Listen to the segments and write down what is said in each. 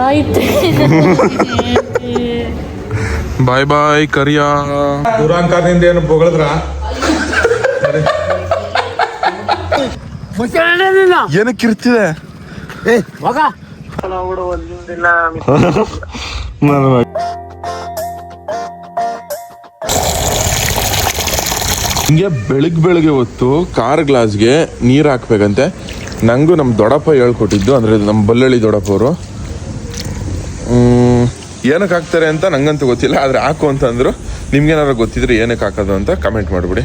ಆಯ್ತು ಬಾಯ್ ಬಾಯ್ ಕರಿಯಾ ದುರಾಂಕಾರದಿಂದ ಏನು ಹೊಗಳಿದ್ರ ಏನಕ್ಕೆ ಇರ್ತಿದೆ ಹಿಂಗೆ ಬೆಳಗ್ ಬೆಳಗ್ಗೆ ಹೊತ್ತು ಕಾರ್ ಗ್ಲಾಸ್ಗೆ ನೀರು ಹಾಕ್ಬೇಕಂತೆ. ನನಗೂ ನಮ್ಮ ದೊಡ್ಡಪ್ಪ ಹೇಳ್ಕೊಟ್ಟಿದ್ದು ಅಂದರೆ ನಮ್ಮ ಬಲ್ಲಳ್ಳಿ ದೊಡ್ಡಪ್ಪ ಅವರು ಏನಕ್ಕೆ ಹಾಕ್ತಾರೆ ಅಂತ ನಂಗಂತೂ ಗೊತ್ತಿಲ್ಲ ಆದರೆ ಹಾಕು ಅಂತಂದ್ರು. ನಿಮ್ಗೇನಾದ್ರು ಗೊತ್ತಿದ್ರೆ ಏನಕ್ಕೆ ಹಾಕೋದು ಅಂತ ಕಮೆಂಟ್ ಮಾಡಿಬಿಡಿ.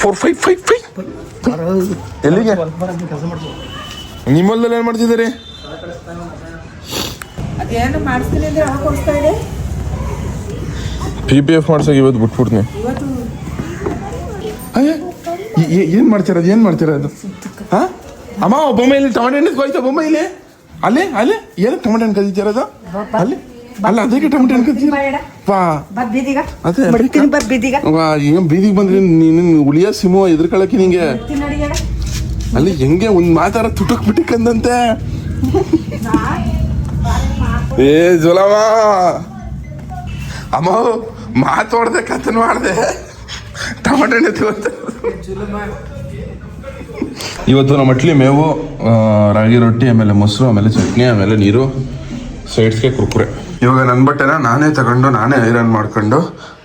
ಫೋರ್ ಫೈವ್ ಫೈವ್ ಫೈವ್ ಎಲ್ಲಿಗೆ? ನಿಮ್ಮಲ್ಲೆಲ್ಲ ಏನು ಮಾಡ್ತಿದ್ದೀರಿ? ಪಿ ಪಿ ಎಫ್ ಮಾಡ್ಸೋಕೆ ಇವತ್ತು ಬಿಟ್ಬಿಡ್ತೀನಿ. ಏನು ಮಾಡ್ತಿರೋದು ಏನು ಮಾಡ್ತಿರೋದು ಹಾಂ? ಅಮ್ಮ ಬೊಮ್ಮೆ ಇಲ್ಲಿ ಟೊಮೆಟೊ ಹಣ್ಣು ಹೋಯ್ತಾ ಬೊಮ್ಮೆ ಇಲ್ಲಿ? ಅಲ್ಲೇ ಅಲ್ಲೇ? ಏನು ಟೊಮೆಟೊ ಹಣ್ಣು ಕದೀತಿರೋದು ಅಲ್ಲಿ? ಅಲ್ಲ ಅದಕ್ಕೆ ಟೊಮೆಟೊ ಹಣ್ಣು ಕದೀತಿ ವಾ ಬದ್ ಬೀದಿಗ. ಅದೇ ವಾ ಏನು ಬೀದಿಗೆ ಬಂದ್ರಿ? ನೀನು ಉಳಿಯ ಸಿಮೋ ಎದುರ್ಕೊಳಕ್ಕೆ ನಿಂಗೆ? ಅಲ್ಲಿ ಹೆಂಗೆ ಒಂದು ಮಾತಾರ ತುಟಕ್ ಬಿಟ್ಟಕ್ಕಂದಂತೆ ಏ ಜುಲವ ಅಮ್ಮ ಮಾತಾಡ್ದೆ ಕಥನ್ ಮಾಡ್ದೆ. ಟಮಾಟೆ ಹಣ್ಣು. ಇವತ್ತು ನಮ್ಮ ಅಟ್ಲಿ ಮೇವು ರಾಗಿ ರೊಟ್ಟಿ ಆಮೇಲೆ ಮೊಸರು ಆಮೇಲೆ ಚಟ್ನಿ ಆಮೇಲೆ ನೀರು ಸೈಡ್ಸ್ಗೆ ಕುರ್ಕುರೆ. ಇವಾಗ ನನ್ನ ಬಟ್ಟೆನ ನಾನೇ ತಗೊಂಡು ನಾನೇ ಐರನ್ ಮಾಡ್ಕೊಂಡು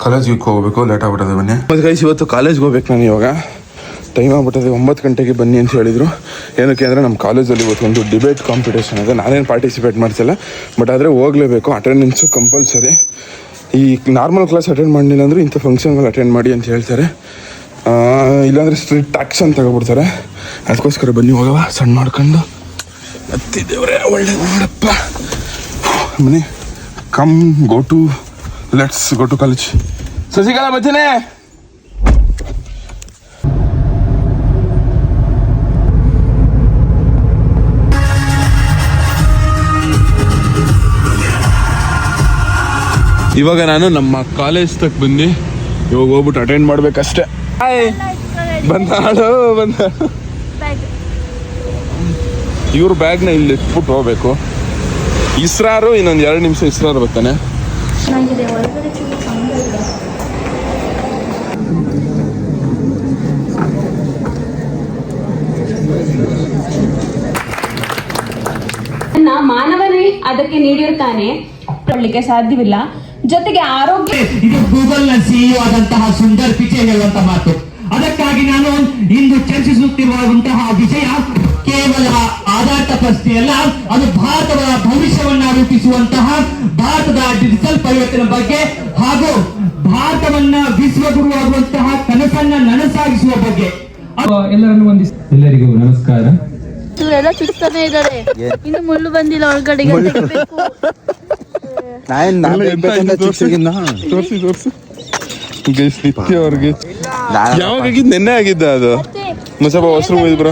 ಕಾಲೇಜಿಗೆ ಹೋಗ್ಬೇಕು ಲೇಟ್ ಆಗ್ಬಿಟ್ಟದೆ ಬನ್ನಿ. ಮತ್ತು ಗೈಸ್ ಇವತ್ತು ಕಾಲೇಜ್ಗೆ ಹೋಗ್ಬೇಕು ನಾನು ಇವಾಗ. ಟೈಮ್ ಆಗ್ಬಿಟ್ಟದೆ ಒಂಬತ್ತು ಗಂಟೆಗೆ ಬನ್ನಿ ಅಂತ ಹೇಳಿದರು. ಏನಕ್ಕೆ ಅಂದರೆ ನಮ್ಮ ಕಾಲೇಜಲ್ಲಿ ಇವತ್ತು ಒಂದು ಡಿಬೇಟ್ ಕಾಂಪಿಟೇಷನ್ ಇದೆ. ನಾನೇನು ಪಾರ್ಟಿಸಿಪೇಟ್ ಮಾಡ್ತಿಲ್ಲ ಬಟ್ ಆದರೆ ಹೋಗಲೇಬೇಕು. ಅಟೆಂಡೆನ್ಸು ಕಂಪಲ್ಸರಿ ಈ ನಾರ್ಮಲ್ ಕ್ಲಾಸ್ ಅಟೆಂಡ್ ಮಾಡಲಿಲ್ಲ ಅಂದರೆ ಇಂಥ ಫಂಕ್ಷನ್ಗಳು ಅಟೆಂಡ್ ಮಾಡಿ ಅಂತ ಹೇಳ್ತಾರೆ. ಇಲ್ಲಾಂದರೆ ಸ್ಟ್ರಿಕ್ಟ್ ಆ್ಯಕ್ಷನ್ ತಗೊಬಿಡ್ತಾರೆ. ಅದಕ್ಕೋಸ್ಕರ ಬನ್ನಿ ಹೋಗವ ಸಣ್ಣ ಮಾಡ್ಕೊಂಡು. ಹತ್ತಿದ್ದೇವ್ರೆ ಒಳ್ಳೆ ನೋಡಪ್ಪ ಮನೆ. Come go to let's go to college Sasikala ಮತ್ತೇನೆ ಇವಾಗ ನಾನು ನಮ್ಮ ಕಾಲೇಜ್ ತಕ್ ಬಂದಿ ಇವಾಗ ಹೋಗ್ಬಿಟ್ಟು ಅಟೆಂಡ್ ಮಾಡ್ಬೇಕಷ್ಟೇ. ಹಾಯ್ ಬಂದ ಇವ್ರ ಬ್ಯಾಗ್ನ ಇಲ್ಲಿ ಇಟ್ಬಿಟ್ಟು ಹೋಗ್ಬೇಕು. ಇಸ್ರಾರು ಇನ್ನೊಂದು ಎರಡು ನಿಮಿಷ ಇಸ್ರಾರು ಬರ್ತಾನೆ. ಮಾನವನೇ ಅದಕ್ಕೆ ನೀಡಿರ್ತಾನೆ ಕೊಡ್ಲಿಕ್ಕೆ ಸಾಧ್ಯವಿಲ್ಲ. ಜೊತೆಗೆ ಆರೋಗ್ಯ ಇದು ಗೂಗಲ್ನ ಸಿಇಒ ಆದಂತಹ ಸುಂದರ್ ಪಿಚೆ ಹೇಳುವಂತ ಮಾತು. ಅದಕ್ಕಾಗಿ ನಾನು ಇಂದು ಚರ್ಚಿಸುತ್ತಿರುವಂತಹ ವಿಷಯ ಕೇವಲ ಆಧಾರ್ ತಪಸ್ತಿ ಅಲ್ಲ ಅದು ಭಾರತದ ಭವಿಷ್ಯವನ್ನ ರೂಪಿಸುವಂತಹ ಭಾರತದ ಡಿಜಿಟಲ್ ಪರಿವರ್ತನೆ ಬಗ್ಗೆ ಹಾಗೂ ಭಾರತವನ್ನ ವಿಶ್ವಗುರು ಆಗುವಂತಹ ಕನಸನ್ನ ನನಸಾಗಿಸುವ ಬಗ್ಗೆ. ಎಲ್ಲರನ್ನು ಎಲ್ಲರಿಗೂ ನಮಸ್ಕಾರ. ಇವರೆಲ್ಲ ಚುಚ್ತಾನೆ ಇದ್ದಾರೆ. ಇನ್ನು ಮುಳ್ಳು ಬಂದಿಲ್ಲ ಒಳಗಡೆ ತೆಗಿಬೇಕು. ತೋರಿಸಿ ತೋರಿಸಿ ಗೈಸ್ ನಿತ್ಯ ಅವ್ರಿಗೆ. ಯಾವಾಗ ಆಗಿದ್ದು ನೆನ್ನೆ ಆಗಿದ್ದ ಅದು? ಮುಸಬ ಹೊಸರು ಹೋಯ್ದು ಬ್ರೋ.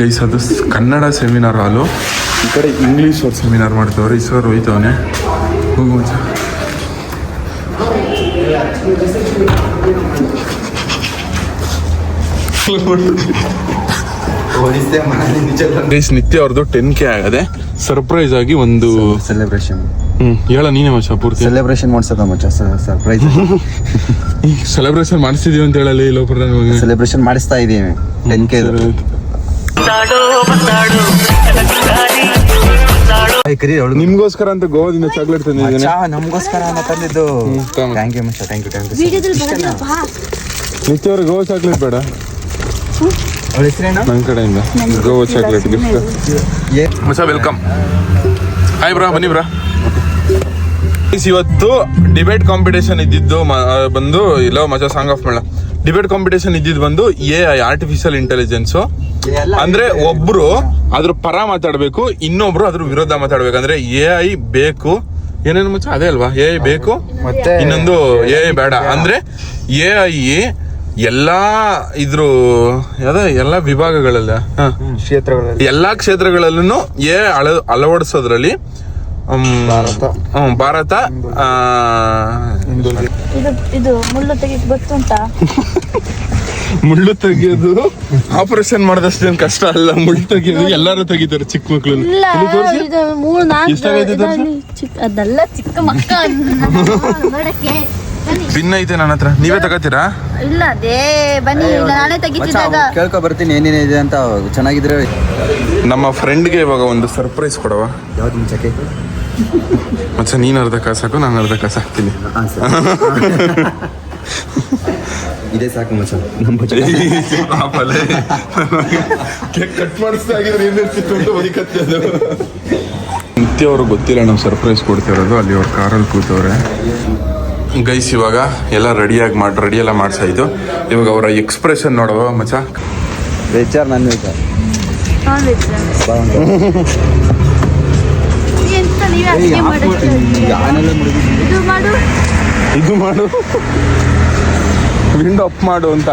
ಗೈಸ್ ಅದು ಕನ್ನಡ ಸೆಮಿನಾರ್ ಹಾಲು ಈ ಕಡೆ ಇಂಗ್ಲೀಷ್ ಅವ್ರು ಸೆಮಿನಾರ್ ಮಾಡ್ತವ್ರೆ. ಈ ಸರ್ ಹೋಯ್ತವನೆ. ಹೋಗು ನಿತ್ಯ ಅವ್ರದ್ದು ಟೆನ್ ಕೆ ಆಗದೆ ಸರ್ಪ್ರೈಸ್ ಆಗಿ ಒಂದು ಸೆಲೆಬ್ರೇಷನ್ ಹ್ಮ್ ಹೇಳ ನೀನೇ ಮಚ್ಚ ಪೂರ್ತಿ. ಸೆಲೆಬ್ರೇಷನ್ ಮಾಡ್ಸದ ಮಚ್ಚ ಸರ್ಪ್ರೈಸ್ ಸೆಲೆಬ್ರೇಷನ್ ಮಾಡಿಸ್ತಿದೀವಿ ಅಂತ ಹೇಳಲಿ ಲೋಪರ್ ಸೆಲೆಬ್ರೇಷನ್ ಮಾಡಿಸ್ತಾ ಇದೀವಿ ಟೆನ್ ಕೆ ನಿಮ್ಗೋಸ್ಕರ ಅಂತ ಗೋವಾದಿಂದ ಚಾಕ್ಲೇಟ್ ತಂದಿದ್ದೀನಿ. ನಮಗೋಸ್ಕರ ಅಂತ ತಂದಿದ್ದು. ಥ್ಯಾಂಕ್ ಯು ಮಚ್ಚ thank you thank you Nithya ಅವ್ರಿಗೆ ಗೋವಾ ಚಾಕ್ಲೇಟ್ ಬೇಡ. ನನ್ನ ಕಡೆಯಿಂದ. Goa chocolate gift welcome hi bro ಬನ್ನಿ ಬ್ರಾ ಇವತ್ತು ಡಿಬೇಟ್ ಕಾಂಪಿಟೇಷನ್ ಇದ್ದಿದ್ದು ಬಂದು ಇಲ್ಲೋ ಮಜಾ ಸಾಂಗ್ ಆಫ್ ಮೇಳ ಡಿಬೇಟ್ ಕಾಂಪಿಟೇಷನ್ ಇದ್ದಿದ್ದು ಬಂದು ಎ ಐ ಆರ್ಟಿಫಿಷಿಯಲ್ ಇಂಟೆಲಿಜೆನ್ಸ್ ಅಂದ್ರೆ ಒಬ್ರು ಅದ್ರ ಪರ ಮಾತಾಡ್ಬೇಕು ಇನ್ನೊಬ್ರು ಅದ್ರ ವಿರೋಧ ಮಾತಾಡ್ಬೇಕು. ಅಂದ್ರೆ ಎ ಐ ಬೇಕು. ಏನೇನು ಮುಚ್ಚ? ಅದೇ ಅಲ್ವಾ? ಎ ಐ ಬೇಕು. ಮತ್ತೆ- ಇನ್ನೊಂದು ಎ ಐ ಬೇಡ. ಅಂದ್ರೆ ಎ ಐ ಎಲ್ಲಾ ಇದ್ರು ಯಾವ್ದು ಎಲ್ಲಾ ವಿಭಾಗಗಳಲ್ಲ ಕ್ಷೇತ್ರಗಳಲ್ಲಿ. ಎಲ್ಲಾ ಕ್ಷೇತ್ರಗಳಲ್ಲೂ ಏ ಅಳ ಅಳವಡಿಸೋದ್ರಲ್ಲಿ ಭಾರತ. ಭಾರತ ಇದು ಇದು ಮುಳ್ಳು ತೆಗಿಕ್ ಗೊತ್ತುಂಟಾ ಮುಳ್ಳು ತೆಗಿಯೋದು ಆಪರೇಷನ್ ಮಾಡೋದಷ್ಟೇನು ಕಷ್ಟ ಅಲ್ಲ ಮುಳ್ಳು ತೆಗಿಯೋದು ಎಲ್ಲರೂ ತೆಗಿತಾರೆ ಚಿಕ್ಕ? ಇದ್ರಲ್ಲಿ ಚಿಕ್ಕ ಅದೆಲ್ಲ ಚಿಕ್ಕ ಮಕ್ಕ ನೋಡಕ್ಕೆ. ಬನ್ನಿ. ಪಿನ್ ಐತೆ ನನ್ನ ಹತ್ರ. ನೀವೇ ತಗೋತೀರಾ? ಇಲ್ಲ ದೇ ಬನ್ನಿ ನಾಳೆ ನಾನೇ ತೆಗಿತಿದ್ದಾಗ ಕೇಳ್ಕೊ ಬರ್ತೀನಿ ಏನೇನಿದೆ ಅಂತ ಚೆನ್ನಾಗಿದ್ರೆ ನಮ್ಮ ಫ್ರೆಂಡ್ಗೆ ಇವಾಗ ಒಂದು ಸರ್ಪ್ರೈಸ್ ಕೊಡವ ಯಾವ್ದು ಮುಂಚಕ್ಕೆ ಮತ್ತೆ ನೀನ್ ಅರ್ಧ ಕಾಸು ಹಾಕು ನಾನು ಅರ್ಧ ಕಾಸು ಹಾಕ್ತೀನಿ. ಇದೇ ಸಾಕು ಮಚ್ಚ ನಮ್ಮ ಪಾಪಲೆ. ಕೇಕ್ ಕಟ್ ಮಾಡಿಸ್ತಾ ಆಗಿದ್ರೆ ಏನಿರ್ತಿತ್ತು ಅಂತ ಬದುಕತ್ತೆ ಅದು. ನಿತ್ಯ ಅವ್ರಿಗೆ ಗೊತ್ತಿಲ್ಲ ನಾವು ಸರ್ಪ್ರೈಸ್ ಕೊಡ್ತಿರೋದು. ಅಲ್ಲಿ ಅವ್ರ ಕಾರಲ್ಲಿ ಕೂತವ್ರೆ. ಗೈಸ್ ಇವಾಗ ಎಲ್ಲ ರೆಡಿಯಾಗಿ ಮಾಡಿ ರೆಡಿ ಎಲ್ಲ ಮಾಡ್ಸಾಯ್ತು ಇವಾಗ ಅವರ ಎಕ್ಸ್ಪ್ರೆಷನ್ ನೋಡುವ ಮಚ್ಚ. ವೆಜ್ಜಾರ್ ನನ್ನ ಇದು ಮಾಡು ಇದು ಮಾಡು ವಿಂಡೋ ಅಪ್ ಮಾಡು ಅಂತ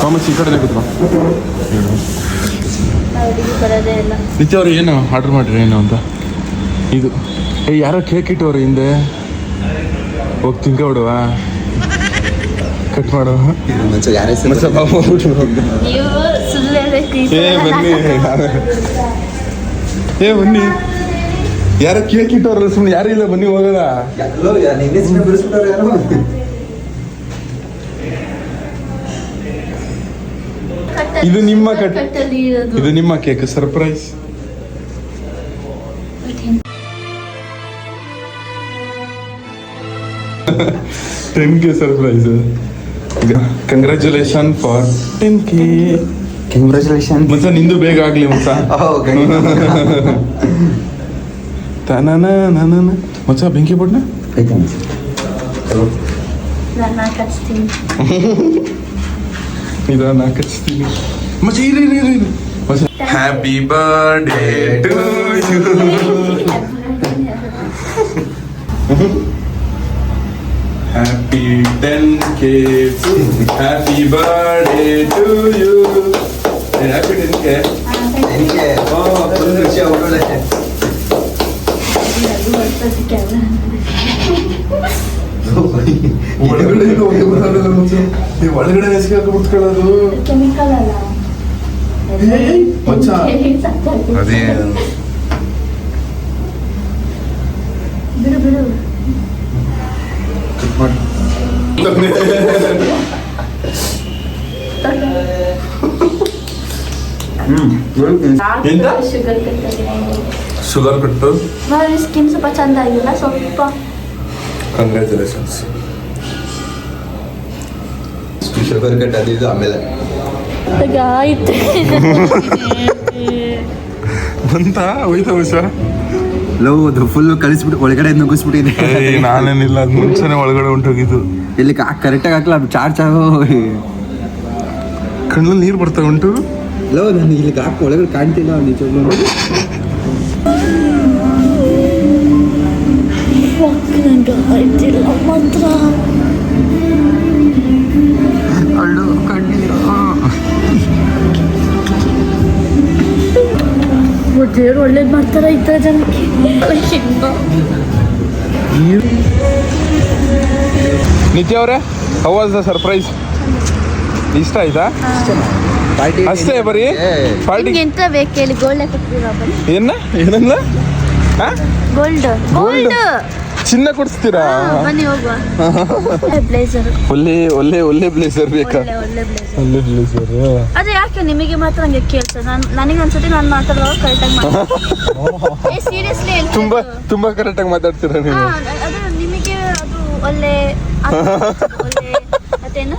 ಥಾಮಸ್ ಈ ಕಡೆ ನಿತ್ಯ ಅವ್ರು ಏನು ಆರ್ಡರ್ ಮಾಡಿರಿ ಏನು ಅಂತ? ಇದು. ಏ ಯಾರೋ ಕೇಕ್ ಇಟ್ಟವ್ರು ಹಿಂದೆ. ಹೋಗಿ ತಿನ್ಕ ಬಿಡುವ ಕಟ್ ಸುಳ್ಳು ಏ ಬನ್ನಿ. ಏ ಬನ್ನಿ. ಯಾರೋ ಕೇಕ್ ಇಟ್ಟವ್ರಲ್ಲ ಸುಮ್ಮನೆ ಯಾರು ಇಲ್ಲ ಬನ್ನಿ ಹೋಗಲ್ಲ ಇದು ನಿಮ್ಮ ಕಟ್- ಇದು ನಿಮ್ಮ cake surprise ten K surprise congratulation for ten K congratulation ಮಚ್ಚ ನಿಂದು ಬೇಗ ಆಗ್ಲಿ ಮಚ್ಚ ತನನ ನನನ ಮಚ್ಚ ಬೆಂಕಿ ಬಣ್ಣ ನಾನು ಕಚ್ತೀನಿ ಮಚ್ಚ ಇರಿ ಇರಿ ಇರಿ ಇರಿ. ಮಚ್ಚ happy birthday to you happy ten K happy birthday to you happy ten K ಒಳಗಡೆ ಇದು ಹೋಗಿ ಬರೋದಲ್ಲ ಮಚ್ಚ. ಈ ಒಳಗಡೆ ಎಸ್ಕೊಂಡು ಕುತ್ಕೊಳ್ಳೋದು ಮಚ್ಚ. ಅದೇ ಬಿಡು ಬಿಡು ಎಂತ ಶುಗರ್ ಶುಗರ್ ಕಟ್ಟು ಸ್ಕಿನ್ ಸ್ವಲ್ಪ ಚಂದ ಆಗಿಲ್ಲ ಸ್ವಲ್ಪ. ಕಂಗ್ರ್ಯಾಚುಲೇಷನ್ಸ್ ಶುಗರ್ ಕಟ್ ಅದಿದ್ದು ಆಮೇಲೆ. ಆಯ್ತು. ಬಂತ? ಹೋಯ್ತಾ ವರ್ಷ ಲವ್ ಅದು ಫುಲ್ ಕಳಿಸ್ಬಿಟ್ಟು ಒಳಗಡೆ ನುಗ್ಗಿಸ್ಬಿಟ್ಟಿದೆ. ನಾನೇನಿಲ್ಲ ಅದ್ ಮುಂಚೆನೆ ಒಳಗಡೆ ಹೊಂಟೋಗಿದ್ದು ಇಲ್ಲಿ ಕರೆಕ್ಟಾಗಿ ಹಾಕಲ್ಲ ಚಾರ್ಜ್ ಆಗೋ ಕಣ್ಣಲ್ಲಿ ನೀರು ಬರ್ತಾ ಉಂಟು? ಲವ್ ನಾನು ಇಲ್ಲಿ ಹಾಕಿ ಒಳಗಡೆ ಕಾಣ್ತಿಲ್ಲ ನಿಜವಾಗ್ಲೂ ಮಾತ್ರ. ಅಳ್ಳು ಕಣ್ಣೀರು. ದೇವ್ರು ಒಳ್ಳೇದು ಮಾಡ್ತಾರ ಈ ಥರ ಜನಕ್ಕೆ? ನಿತ್ಯ ಅವರೇ ಹೌ ವಾಸ್ ದ ಸರ್ಪ್ರೈಸ್ ಇಷ್ಟ ಆಯ್ತಾ? ಅಷ್ಟೇ ಬರೀ? ಪಾರ್ಟಿ ಎಂತ ಬೇಕು ಹೇಳಿ ಗೋಲ್ಡ್ ಬನ್ನಿ. ಏನ? ಏನಲ್ಲ ಗೋಲ್ಡ್ ಗೋಲ್ಡ್ ಚಿನ್ನ ಕೊಡಿಸ್ತೀರಾ? ಬನ್ನಿ ಹೋಗುವ. ಬ್ಲೇಸರ್ ಒಳ್ಳೆ ಒಳ್ಳೆ ಒಳ್ಳೆ ಬ್ಲೇಸರ್ ಬೇಕಾ? ಒಳ್ಳೆ ಬ್ಲೇಸರ್ ಒಳ್ಳೆ ಅದೇ ಯಾಕೆ ನಿಮಗೆ ಮಾತ್ರ ಹಂಗೆ ಕೇಳ್ತಾ? ನಾನು ನನಗೆ ಅನ್ಸುತ್ತೆ ನಾನು ಮಾತಾಡುವಾಗ ಕರೆಕ್ಟಾಗಿ ಮಾತಾಡ್ತೀನಿ. ಏ ಸೀರಿಯಸ್ಲಿ ತುಂಬಾ ತುಂಬಾ ಕರೆಕ್ಟ್ ಆಗಿ ಮಾತಾಡ್ತೀರಾ ನೀವು? ಅದು ನಿಮಗೆ ಅದು ಒಳ್ಳೆ ಮತ್ತೇನು?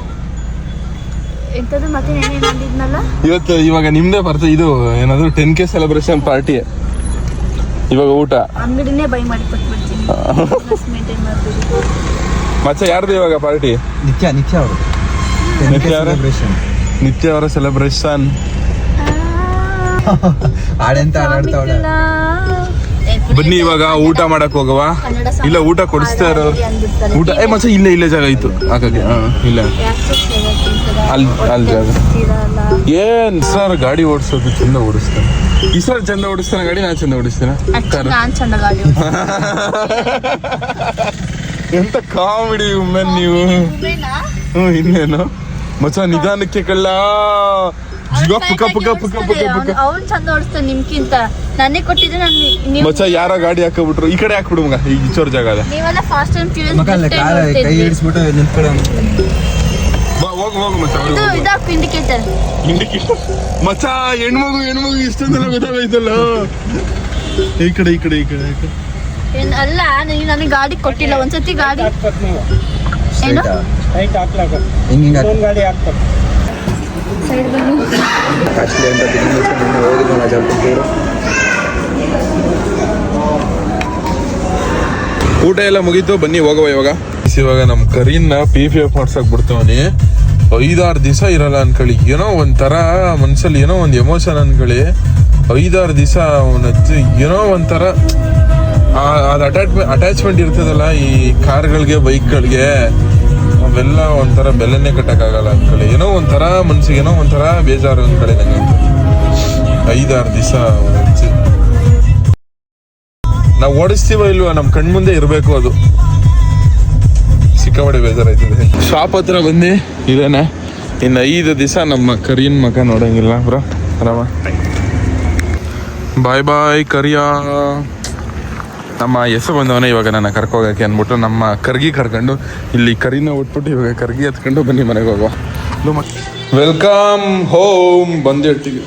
ಎಂಥದ್ದು ಮತ್ತೆ ಏನೇನು ಅಂದಿದ್ನಲ್ಲ? ಇವತ್ತು ಇವಾಗ ನಿಮ್ದೇ ಬರ್ತಾ ಇದು ಏನಾದ್ರು ಟೆನ್ ಕೆ ಸೆಲೆಬ್ರೇಷನ್ ಪಾರ್ಟಿ ಇವಾಗ ಊಟ? ಅಂಗಡಿನೇ ಬೈ ಮಾಡಿ ಕೊಟ್ಬಿಡ್ತೀನಿ. ಮಚ್ಚ ಯಾರ್ದು ಇವಾಗ ಪಾರ್ಟಿ ನಿತ್ಯ ನಿತ್ಯ ಅವರು. ನಿತ್ಯ ಅವರ? ನಿತ್ಯ ಅವರ ಸೆಲೆಬ್ರೇಷನ್ ಹಾಡೆಂತ ಹಾಡಾಡ್ತಾವಳೆ ಬನ್ನಿ ಇವಾಗ ಊಟ ಮಾಡಕ್ ಹೋಗವ ಇಲ್ಲ ಊಟ ಕೊಡಿಸ್ತಾ ಇರೋ ಊಟ ಏ ಮಚ್ಚ ಇಲ್ಲೇ ಇಲ್ಲೇ ಜಾಗ ಇತ್ತು. ಹಾಗಾಗಿ ಹಾ ಇಲ್ಲ? ಅಲ್ಲಿ- ಅಲ್ಲಿ ಜಾಗ. ಏನ್ ಸರ್ ಗಾಡಿ ಓಡಿಸೋದು ಚಂದ ಓಡಿಸ್ತಾನೆ ಈ ಚಂದ ಓಡಿಸ್ತಾನೆ ಗಾಡಿ ನಾನು ಚಂದ ಓಡಿಸ್ತೀನ. ನಾನ್ ಚಂದ ಗಾಡಿ ಎಂತ ಕಾಮಿಡಿ ಉಮ್ಮನ್ ನೀವು. ಉಮೇನಾ? ಹ್ಮ್ ಇನ್ನೇನು? ಮಚ್ಚ ನಿಧಾನಕ್ಕೆ ಕಳ್ಳ. ಅವ್ನ್ ಜಿಗ ಕೈ ಪುಕ ಪುಕ ಪುಕ ಪುಕ ಪುಕ. ಅವ್ನ್- ಅವ್ನ್ ಚಂದ ಓಡಿಸ್ತಾನೆ ನಿಮ್ಗಿಂತ. ನಾನೇ ಕೊಟ್ಟಿದ್ರೆ ನಾನು ನೀವು ಮಚ್ಚ ಯಾರ ಗಾಡಿ ಹಾಕಬಿಟ್ರು. ಈ ಕಡೆ ಹಾಕ್ಬಿಡು ಮಗ ಈ ಜಾಗ ಅದ ನೀವೆಲ್ಲ ಫಾಸ್ಟ್ ಅಂಡ್ ಕ್ಯೂರಿಯಸ್ ಮಗ ಅಲ್ಲೇ ಕೈ ಹಿಡಿಸ್ಬಿಟ್ಟು ನಿಂತ್ಕೊಳ್ಳೋ ಬಾ ಹೋಗು ಹೋಗು ಮಚ್ಚ ಇದು ಇದಾಕ್ ಇಂಡಿಕೇಟರ್ ಇಂಡಿಕೇಟರ್ ಮಚ್ಚ ಹೆಣ್ಮಗು ಹೆಣ್ಮಗು ಇಷ್ಟೊಂದೆಲ್ಲ ಗೊತ್ತಾಗೈತಲ್ಲ ಈ ಕಡೆ ಈ ಕಡೆ ಈ ಕಡೆ ಈ ಕಡೆ. ಏನ್ ಅಲ್ಲ ನೀವು ನನಗೆ ಗಾಡಿ ಕೊಟ್ಟಿಲ್ಲ ಒಂದ್ಸತಿ ಗಾಡಿ. ಏನು? ಹಿಂಗ ಹಿಂಗ ಗಾಡಿ ಹಾಕ್ತಾರೆ ಕಾಸ್ಟ್ಲಿ ಅಂತ ಬಿಸ್ನೆಸ್ ಹೋಗಿದ್ದು ರಾಜಾಪುರ ಊಟ ಎಲ್ಲ ಮುಗೀತು ಬನ್ನಿ ಹೋಗವ ಇವಾಗ. ಇವಾಗ ನಮ್ ಕರೀನ್ನ ಪಿ ಪಿ ಎಫ್ ಮಾಡ್ಸಕ್ ಬಿಡ್ತವನಿ ಐದಾರು ದಿವಸ ಇರಲ್ಲ ಅನ್ಕೊಳ್ಳಿ ಏನೋ ಒಂಥರ ಮನ್ಸಲ್ಲಿ ಏನೋ ಒಂದು ಎಮೋಷನ್ ಅನ್ಕೊಳ್ಳಿ ಐದಾರು ದಿವಸ ಅವನದ್ದು ಏನೋ ಒಂಥರ ಅದು ಅದ್ ಅಟ್ಯಾಚ್ ಅಟ್ಯಾಚ್ಮೆಂಟ್ ಇರ್ತದಲ್ಲ ಈ ಕಾರ್ಗಳಿಗೆ, ಬೈಕ್ಗಳಿಗೆ, ಅವೆಲ್ಲ ಒಂಥರ ಬೆಲೆನೇ ಕಟ್ಟಕ್ಕಾಗಲ್ಲ ಅನ್ಕೊಳ್ಳಿ ಏನೋ ಒಂಥರ ಮನ್ಸಿಗೆ ಏನೋ ಒಂಥರ ಬೇಜಾರು ಅನ್ಕೊಳ್ಳಿ ನಂಗೆ. ಐದಾರು ದಿವಸ ನಾವು ಓಡಿಸ್ತೀವ ಇಲ್ವಾ ನಮ್ಮ ಕಣ್ಮುಂದೆ ಇರಬೇಕು ಅದು. ಸಿಕ್ಕಾಪಟ್ಟೆ ಬೇಜಾರಾಯ್ತದೆ. ಶಾಪ್ ಹತ್ರ ಬಂದು ಇದೇನೆ. ಇನ್ನು ಐದು ದಿವಸ ನಮ್ಮ ಕರಿಯನ್ ಮಗ ನೋಡಂಗಿಲ್ಲ ಬ್ರೋ. ಆರಾಮ? ಬಾಯ್ ಬಾಯ್ ಕರಿಯ. ನಮ್ಮ ಹೆಸರು ಬಂದವನೇ ಇವಾಗ ನನ್ನ ಕರ್ಕೋಗಕ್ಕೆ ಅಂದ್ಬಿಟ್ಟು ನಮ್ಮ ಕರ್ಗಿ ಕರ್ಕೊಂಡು ಇಲ್ಲಿ ಕರಿನ ಉಟ್ಬಿಟ್ಟು ಇವಾಗ ಕರ್ಗಿ ಹತ್ಕೊಂಡು ಬನ್ನಿ ಮನೆಗೆ ಹೋಗುವ. ವೆಲ್ಕಮ್ ಹೋಮ್ ಬಂದಿರ್ತೀವಿ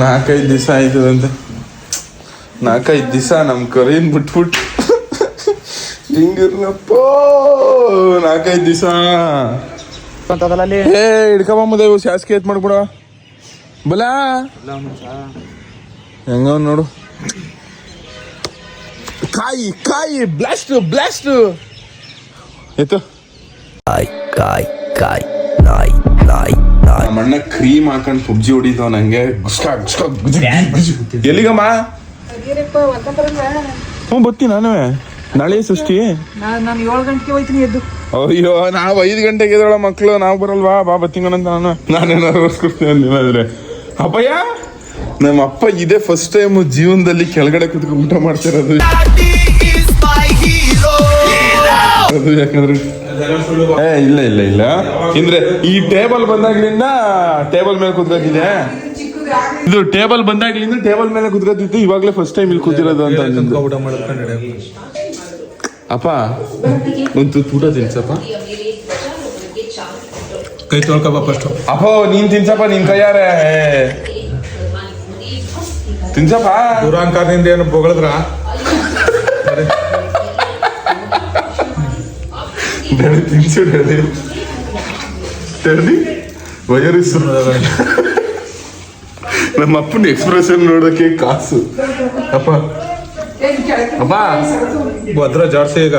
ನಾಲ್ಕೈದು ದಿವಸ ಆಯ್ತದಂತೆ. ಅಂತ ನಾಲ್ಕೈದು ದಿವಸ ನಮ್ಮ ಕರೀನ್ ಬಿಟ್ಬಿಟ್ಟು ಹಿಂಗಿರ್ನಪ್ಪ ನಾಲ್ಕೈದು ದಿವಸ. ಏ ಹಿಡ್ಕೊಂಬಂಬುದ ಇವು ಶಾಸ್ಗೆ ಎತ್ ಮಾಡ್ಬಿಡ. ಬಲ. ಹೆಂಗ ನೋಡು. ಕಾಯಿ ಕಾಯಿ ಬ್ಲಾಸ್ಟ್ ಬ್ಲಾಸ್ಟ್. ಎತ್ತು. ನಮ್ಮ ಅಣ್ಣ ಕ್ರೀಮ್ ಹಾಕೊಂಡು ಪಬ್ಜಿ ಹೊಡಿತಾವ ನಂಗೆ. ಎಲ್ಲಿಗಮ್ಮ? ಹ್ಞೂ ಬರ್ತೀನಿ ನಾನು ನಾಳೆ ಸೃಷ್ಟಿ. ನಾನು ನಾನು ಏಳು ಗಂಟೆಗೆ ಹೋಯ್ತೀನಿ ಎದ್ದು. ಅಯ್ಯೋ ನಾವು ಐದು ಗಂಟೆಗೆ ಎದ್ದೇಳೋ ಮಕ್ಕಳು ನಾವು ಬರಲ್ವಾ? ಬಾ ಬತ್ತಿಂಗನಂತ ನಾನು. ನಾನೇನಾದ್ರು ಓಡಿಸ್ಕೊಡ್ತೀನಿ ಅಂದ್ರೆ ಅಪ್ಪಯ್ಯ ನಮ್ಮ ಅಪ್ಪ ಇದೇ ಫಸ್ಟ್ ಟೈಮ್ ಜೀವನದಲ್ಲಿ ಕೆಳಗಡೆ ಕುತ್ಕೊಂಡು ಊಟ ಮಾಡ್ತಿರೋದು. ಅದು ಯಾಕಂದ್ರೆ ಏ ಇಲ್ಲ ಇಲ್ಲ ಇಲ್ಲ. ಅಂದ್ರೆ ಈ ಟೇಬಲ್ ಬಂದಾಗ್ಲಿಂದ ಟೇಬಲ್ ಮೇಲೆ ಕುತ್ಕೋತಿದೆ ಇದು ಟೇಬಲ್ ಬಂದಾಗ್ಲಿಂದ ಟೇಬಲ್ ಮೇಲೆ ಕುತ್ಕೋತಿತ್ತು ಇವಾಗ್ಲೇ ಫಸ್ಟ್ ಟೈಮ್ ಇಲ್ಲಿ ಕೂತಿರೋದು ಅಂತ ಅಂದಿದ್ದು. ಊಟ ಮಾಡ್ಕೊಂಡು ಅಪ್ಪ ಒಂದು ತುತ್ತು ಊಟ ತಿನ್ಸಪ್ಪ. ಕೈ ತೊಳ್ಕಪ್ಪ ಫಸ್ಟ್ ಅಪ್ಪೋ ನೀನ್ ತಿನ್ಸಪ್ಪ ನಿನ್ ಕೈಯಾರೆ. ತಿನ್ಸಪ್ಪ. ದುರಾಂಕಾರದಿಂದ ಏನು ಬೊಗಳದ್ರ? ತಿನ್ಸು ಡ್ಯಾಡಿ ಡ್ಯಾಡಿ ವಯರಿಸು. ನಮ್ಮ ಅಪ್ಪನ ಎಕ್ಸ್ಪ್ರೆಷನ್ ನೋಡೋಕೆ ಕಾಸು. ಅಪ್ಪ. ಅಪ್ಪ. ಭದ್ರ ಜಾಡ್ಸಿ ಈಗ.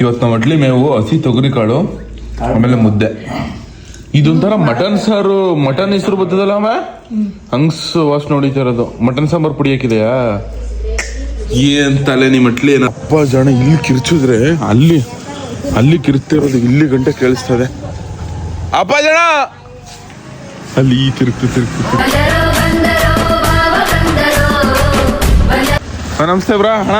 ಇವತ್ತು ನಮ್ಮ ಅಡ್ಲಿ ಮೇವು, ಹಸಿ ತೊಗರಿ ಕಾಳು ಆಮೇಲೆ ಮುದ್ದೆ. ಇದೊಂಥರ ಮಟನ್ ಸಾರು, ಮಟನ್ ಹೆಸರು ಬರ್ತದಲ್ಲ ಅಮ್ಮ? ಹಂಗ್ಸ್ ವಾಸ್ ನೋಡಿ ಅದು. ಮಟನ್ ಸಾಂಬಾರ್ ಪುಡಿ ಹಾಕಿದೆಯಾ? ಏನ್ ತಲೆ ನಿಮ್ಮ ಅಟ್ಲಿ ಏನಪ್ಪ ಜನ ಇಲ್ಲಿ ಕಿರ್ಚಿದ್ರೆ ಅಲ್ಲಿ ಅಲ್ಲಿ ಕಿರ್ತಿರೋದು ಇಲ್ಲಿ ಗಂಟೆ ಕೇಳಿಸ್ತದೆ. ಅಪ್ಪ ಜನ ಅಲ್ಲಿ ಈ ತಿರುಗ್ತು ತಿರುಗ್ತು ನಮಸ್ತೆ ಬ್ರಾ ಅಣ್ಣ.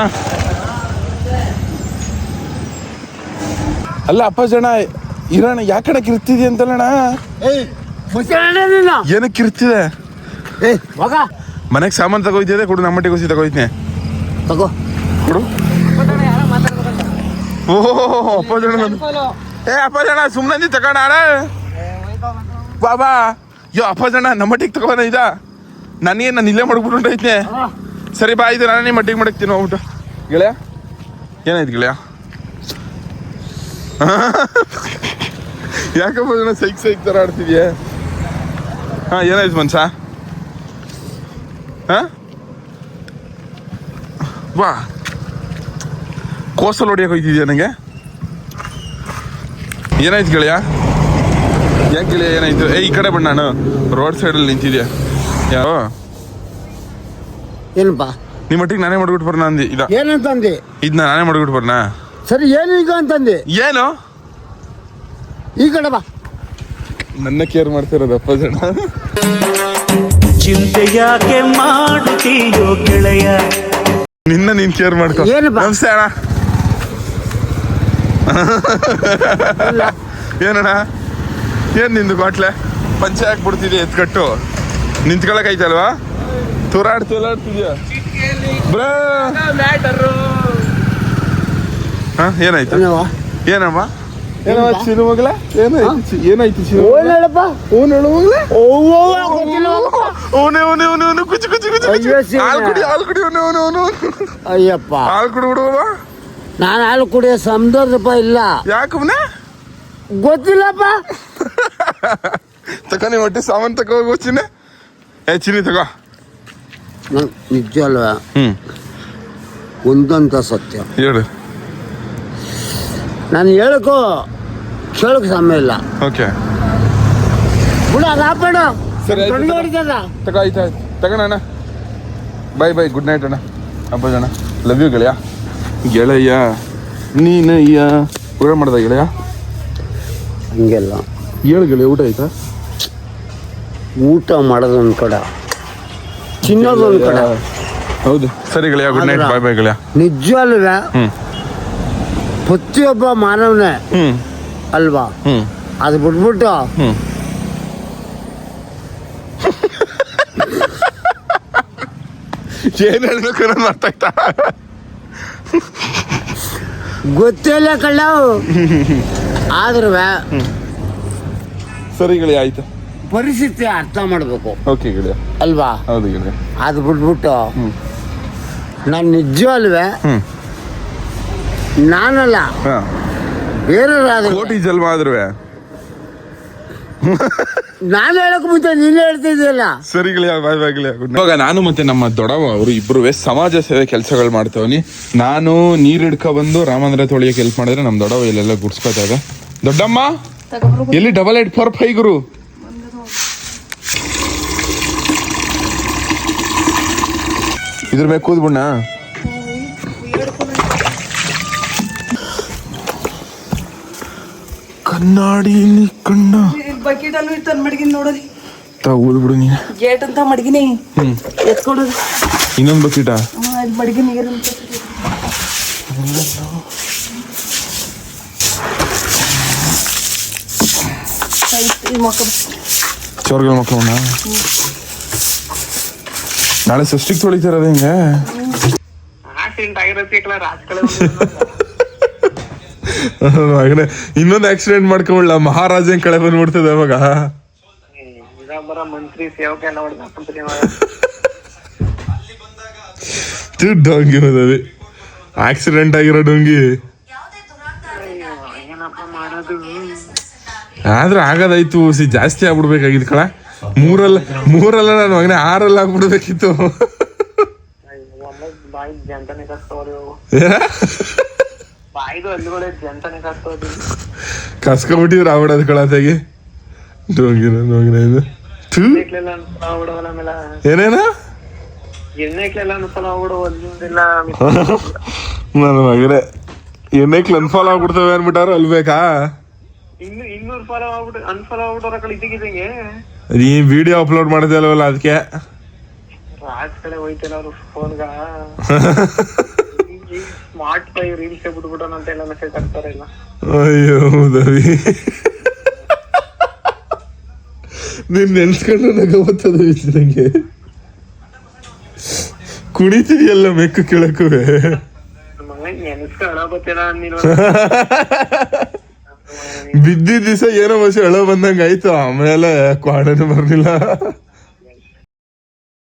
ಅಲ್ಲ ಅಪ್ಪ ಜನ ಇರೋಣ ಯಾಕಣ ಕಿರ್ತಿದಿ ಅಂತಲ್ಲಣ್ಣ ಏನಕ್ಕೆ ಕಿರ್ತಿದೆ? ಮನೆಗೆ ಸಾಮಾನು ತಗೋಯ್ತಿದೆ ಕೊಡು ನಮ್ಮ ಮಟ್ಟಿಗೆ ಹುಸಿ ತಗೋಯ್ತೀನಿ ತಗೋ. ಕೊಡು. ಓಹೋ ಅಪ್ಪ ಜನ ಏ ಅಪ್ಪ ಜನ ಸುಮ್ಮನೆ ತಗೋಣ ಅಣ್ಣ ಬಾಬಾ ಯೋ ಅಪ್ಪ ಜನ ನಮ್ಮ ಮಟ್ಟಿಗೆ ತಗೋಣ ಇದ. ನನಗೆ ನಾನು ಇಲ್ಲೇ ಮಾಡ್ಬಿಟ್ಟು ಐತೆ ಸರಿ ಬಾ ಇದು ನಾನೇ ಮಟ್ಟಿಗೆ ಮಡಗ್ತೀನಿ ಹೋಗ್ಬಿಟ್ಟು. ಗೆಳೆಯ ಏನಾಯ್ತು ಗೆಳೆಯ? ಯಾಕಪ್ಪ ಜನ ಸೈಕ್ ಸೈಕ್ ಥರ ಆಡ್ತಿದ್ಯಾ? ಹಾಂ ಏನಾಯ್ತು ಮನ್ಸ? ಹಾಂ? ಬಾ. ಕೋಸಲ್ ಹೊಡಿಯಕ್ಕೆ ಹೋಯ್ತಿದ್ಯಾ ನನಗೆ? ಏನಾಯ್ತು ಗೆಳೆಯ? ಯಾಕೆ ಗೆಳೆಯ ಏನಾಯ್ತು? ಏ ಈ ಕಡೆ ಬಣ್ಣ ನಾನು. ರೋಡ್ ಸೈಡಲ್ಲಿ ನಿಂತಿದ್ಯಾ? ಯಾವ ಏನಪ್ಪಾ ನಿಮ್ಮ ಮಟ್ಟಿಗೆ ನಾನೇ ಮಾಡ್ಬಿಟ್ಟು ಬರ್ನ ಅಂದಿ. ಇದ. ಏನಂತಂದೆ? ಇದನ್ನ ನಾನೇ ಮಾಡ್ಬಿಟ್ಟು ಬರ್ನ ಸರಿ ಏನು ಈಗ ಅಂತಂದೆ? ಏನು? ಈ ಕಡೆ ಬಾ. ನನ್ನ ಕೇರ್ ಮಾಡ್ತಿರೋದಪ್ಪ ಜನ. ಚಿಂತೆ ಯಾಕೆ ಮಾಡುತ್ತೀಯೋ ಗೆಳೆಯ? ನಿನ್ನ ನೀನ್ ಕೇರ್ ಮಾಡ್ಕೊ. ಬಾ? ನಮಸ್ತೆ ಅಣ್ಣ. ಏನಣ್ಣ? ಏನು ನಿಂದು ಬಾಟ್ಲೆ? ಪಂಚೆ ಹಾಕ್ಬಿಡ್ತಿದ್ಯಾ ಎತ್ಕಟ್ಟು? ನಿಂತ್ಕೊಳಕ್ ಐತಲ್ವಾ ತೂರಾಡ್ ತೂರಾಡ್ತಿದ್ಯಾ? ಬ್ರೋ! ಹಾ ಏನಾಯ್ತು? ಏನಮ್ಮ ಏನಮ್ಮ ಚಿನ್ನು ಮಗಳ ಏನಾಯ್ತು ಏನಾಯ್ತು ಚಿನ್ನು ಓನ್ ಹೇಳಪ್ಪ. ಮಗಳ. ಓನೆ ಓನೆ ಓನೆ ಓನೆ ಕುಚು ಕುಚು ಕುಚು. ಹಾಲು ಕುಡಿ ಹಾಲು ಕುಡಿ ಓನೆ ಓನೆ ಓನೆ ಅಯ್ಯಪ್ಪ. ಹಾಲು ಕುಡಿ ಬಿಡುವ ನಾನು ಹಾಲು ಕುಡಿಯೋ ಸಂದರ್ಭ ಇಲ್ಲ. ಯಾಕೆ ಗೊತ್ತಿಲ್ಲಪ್ಪ. ತಕ ನೀವು ಹೊಟ್ಟೆ ಸಾಮಾನು ತಗೋ ಚಿನ್ನೆ. ಏ ಚಿನ್ನಿ ತಗೋ. ನಿಜ ಅಲ್ವಾ? ಹ್ಞೂ ಒಂದಂತ ಸತ್ಯ. ಹೇಳು. ನಾನು ಹೇಳಕ್ಕೋ ಕೇಳಕ್ ಸಮಯ ಇಲ್ಲ. ಓಕೆ. ಬಿಡ ಅದು ಹಾಕ್ಬೇಡ. ಸರಿ, ಆಯ್ತು, ಕಣ್ಗೆ ತಗೋ. ಆಯ್ತು ತಗೋಣ ಅಣ್ಣ. ಬಾಯ್ ಬಾಯ್ ಗುಡ್ ನೈಟ್ ಅಣ್ಣ. ಹಬ್ಬ ಅಣ್ಣ. ಲವ್ ಯು ಗೆಳೆಯ. ಗೆಳೆಯ ನೀನಯ್ಯ. ಊಟ ಮಾಡ್ದ ಗೆಳೆಯ? ಹಂಗೆಲ್ಲ. ಹೇಳು ಗೆಳೆಯ ಊಟ ಆಯ್ತಾ? ಊಟ ಮಾಡೋದು ಕಡ. ಕಡೆ ತಿನ್ನೋದು ಒಂದು ಕಡೆ. ಹೌದು. ಸರಿ ಗೆಳೆಯ ಗುಡ್ ನೈಟ್ ಬಾಯ್ ಬಾಯ್ ಗೆಳೆಯ. ನಿಜ ಅಲ್ವೇ? ಹ್ಮ್. ಪ್ರತಿಯೊಬ್ಬ ಮಾನವನೇ ಅಲ್ವಾ? ಅದು ಬಿಟ್ಬಿಟ್ಟು. ಏನ್ ಹೇಳ್ಬೇಕು ಅರ್ಥ ಆಯ್ತಾ? ಗೊತ್ತಿಲ್ಲ ಕಳ್ಳವು ಆದ್ರೂ ಸರಿ ಗೆಳೆಯ ಆಯ್ತು. ಪರಿಸ್ಥಿತಿ ಅರ್ಥ ಮಾಡ್ಬೇಕು. ಓಕೆ ಗೆಳೆಯ. ಅಲ್ವಾ? ಹೌದು ಗೆಳೆಯ. ಅದು ಬಿಟ್ಬಿಟ್ಟು ನಾನು ನಿಜ ಅಲ್ವೇ. ನಾನಲ್ಲ. ಬೇರೆ ಬೇರೆಯವ್ರಾದ್ರು ಕೋಟಿ ಜನ್ಮ ಆದ್ರೂ ನಾನು ಹೇಳಕ್ ಮುಂಚೆ ನೀನು ಹೇಳ್ತಿದ್ದೀಯಲ್ಲ ಸರಿ ಗೆಳೆಯ ಬಾಯ್ ಬಾಯ್ ಗೆಳೆಯ ಗುಡ್ ಇವಾಗ ನಾನು ಮತ್ತೆ ನಮ್ಮ ದೊಡವ ಅವರು ಇಬ್ರು ಸಮಾಜ ಸೇವೆ ಕೆಲಸಗಳು ಮಾಡ್ತವನಿ. ನಾನು ನೀರ್ ಹಿಡ್ಕೊ ಬಂದು ರಾಮಂದ್ರ ತೊಳಿಯಕ್ಕೆ ಹೆಲ್ಪ್ ಮಾಡಿದ್ರೆ ನಮ್ಮ ದೊಡವ ಇಲ್ಲೆಲ್ಲ ಗುಡ್ಸ್ಕೊತಾಗ. ದೊಡ್ಡಮ್ಮ ಎಲ್ಲಿ ಡಬಲ್ ಏಟ್ ಫೋರ್ ಫೈವ್ ಗುರು? ಇದ್ರ ಮೇಲೆ ಕೂದ್ಬಿಣ್ಣ ಕನ್ನಡಿ ಕಣ್ಣ ಬಕೆಟ್ ಅಲ್ಲೂ ಇಟ್ಟು ಮಡಗಿನ ನೋಡೋದಿ ತಾ ಊದ್ಬಿಡು ನೀನು. ಗೇಟ್ ಅಂತ ಮಡಗಿನಿ. ಎತ್ಕೊಡೋದು ಇನ್ನೊಂದು ಬಕೀಟ ಅಲ್ಲಿ ಮಡಗಿ ನೀರು ಅಂತ ಆಯ್ತು, ಈ ಮಕ್ಕ ಚೋರ್ಗಳ ಮಕ್ಕಳನ್ನ ನಾಳೆ ಸೃಷ್ಟಿಗೆ ತೊಳಿತಿರೋದು ಹಿಂಗೆ. ಮಗನೇ ಇನ್ನೊಂದು ಆಕ್ಸಿಡೆಂಟ್ ಮಾಡ್ಕೊಂಬಿಡ್ಲ ಮಹಾರಾಜನ್ ಕಳೆ ಬಂದ್ಬಿಡ್ತದೆ ಅವಾಗ. ಡೊಂಗಿ ಹೋದವಿ ಆಕ್ಸಿಡೆಂಟ್ ಆಗಿರೋ ಡೊಂಗಿ. ಆದ್ರೆ ಆಗದಾಯ್ತು ಸಿ ಜಾಸ್ತಿ ಆಗ್ಬಿಡ್ಬೇಕಾಗಿದ್ ಕಳ. ಮೂರಲ್ಲ ಮೂರಲ್ಲ ನಾನು ಮಗನೇ ಆರಲ್ಲ ಆಗ್ಬಿಡ್ಬೇಕಿತ್ತು. ಕಳತಾಗಿ ಡೊಂಗಿನ ಡೊಂಗಿನ ಇದು ಥು. ಏನೇನ? ನನ್ನ ಮಗನೇ. ಏನಕ್ಕೆ ಅನ್ಫಾಲೋ ಆಗ್ಬಿಡ್ತವೆ ಅನ್ಬಿಟ್ಟಾರ ಅಲ್ಬೇಕಾ ನೀ ವಿಡಿಯೋ ಅಪ್ಲೋಡ್ ಮಾಡಿದೆ ಅಲ್ವಲ್ಲ ಅದಕ್ಕೆ. ಸ್ಮಾರ್ಟ್ ಫೈ ರೀಲ್ಸ್ ಬಿಟ್ಬಿಟ್ಟು ಅಂತ ಎಲ್ಲ ಮೆಸೇಜ್ ಹಾಕ್ತಾರೆ ಇಲ್ಲ ಅಯ್ಯೋ ದವಿ ನೀನ್ ನೆನ್ಸ್ಕೊಂಡ್ರೆ ನಗ ಬರ್ತದೆ ನಂಗೆ. ಕುಣಿತಿದ್ಯಲ್ಲ ಮೆಕ್ಕು ಕೇಳಕ್ಕುವೆ ಬಿದ್ದಿದ್ ದಿವಸ ಏನೋ ಮಸಿ ಎಳ ಬಂದಂಗ ಆಯ್ತು ಆಮೇಲೆ ಕ್ವಾಡನು ಬರ್ಲಿಲ್ಲ.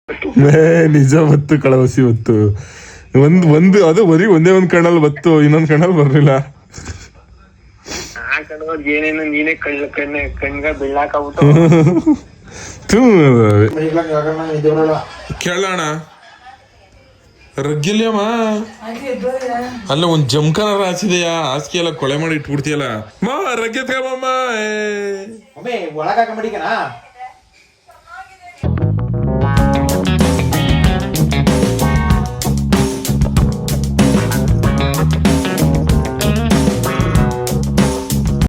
ಮೇ ನಿಜ ಬತ್ತು ಕಳವಸಿ ಬತ್ತು ಒಂದ್ ಒಂದು ಅದು ಬರೀ ಒಂದೇ ಒಂದ್ ಕಣ್ಣಲ್ಲಿ ಬತ್ತು ಇನ್ನೊಂದ್ ಕಣ್ಣಲ್ಲಿ ಬರ್ಲಿಲ್ಲ. ಆ ಕಡೆ ಏನೇನು ನೀನೇ ಕಳ್ಳ ಕಣ್ಣ ಕಣ್ಗ ಬೀಳಾಕಾಗ್ಬಿಟ್ಟು ತೂ ಕೇಳೋಣ. ರಗ್ಗಿಲ್ಯಮ್ಮ? ಅಲ್ಲ ಒಂದ್ ಜಮ್ಕನಾರ ಹಾಸಿದೆಯಾ? ಹಾಸಿಗೆ ಎಲ್ಲ ಕೊಳೆ ಮಾಡಿ ಇಟ್ಬಿಡ್ತೀಯಲ್ಲ. ಮಾ ರಗ್ಗೆ